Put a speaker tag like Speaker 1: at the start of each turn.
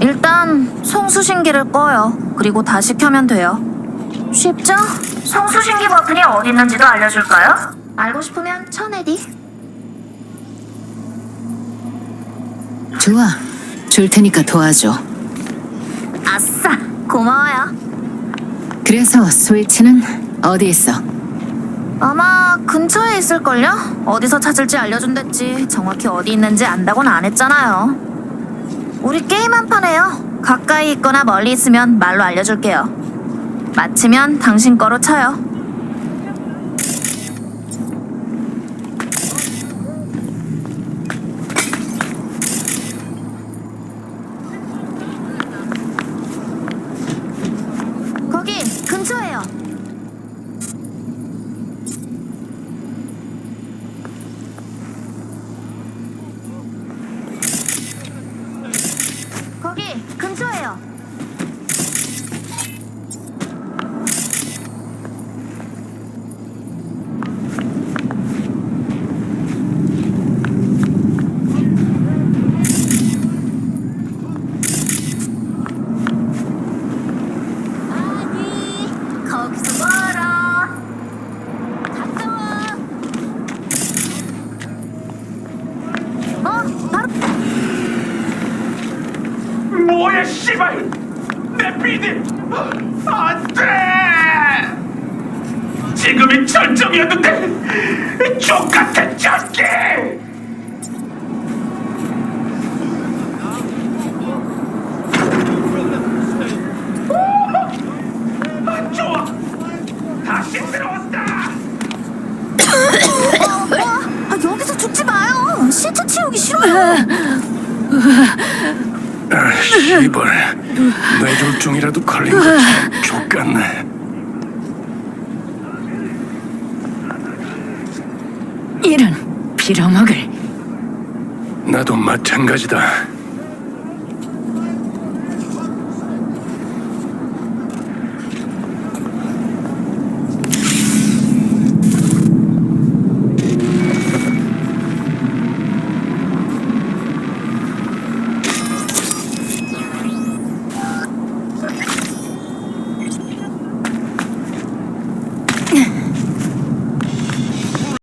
Speaker 1: 일단 송수신기를 꺼요. 그리고 다시 켜면 돼요. 쉽죠? 송수신기 버튼이 어디 있는지도 알려줄까요? 알고 싶으면 천에디.
Speaker 2: 좋아. 줄 테니까 도와줘.
Speaker 1: 아싸, 고마워요.
Speaker 2: 그래서 스위치는 어디 있어?
Speaker 1: 아마 근처에 있을걸요? 어디서 찾을지 알려준댔지 정확히 어디 있는지 안다고는 안 했잖아요. 해요. 가까이 있거나 멀리 있으면 말로 알려줄게요. 마치면 당신 거로 쳐요. 거기 근처에요. 거기 근처에요. 아니, 거기서 멀어. 갔다 와. 어, 바로
Speaker 3: 뭐야 씨발! 내 비디 안돼! 지금이 절정이었는데 족같은 잡기! 아, 좋아! 다시 들어왔다!
Speaker 1: 아, 여기서 죽지 마요. 시체 치우기 싫어요.
Speaker 3: 아, 씨발 뇌졸중이라도 걸린 거참 족같네
Speaker 2: 이런 빌어먹을.
Speaker 3: 나도 마찬가지다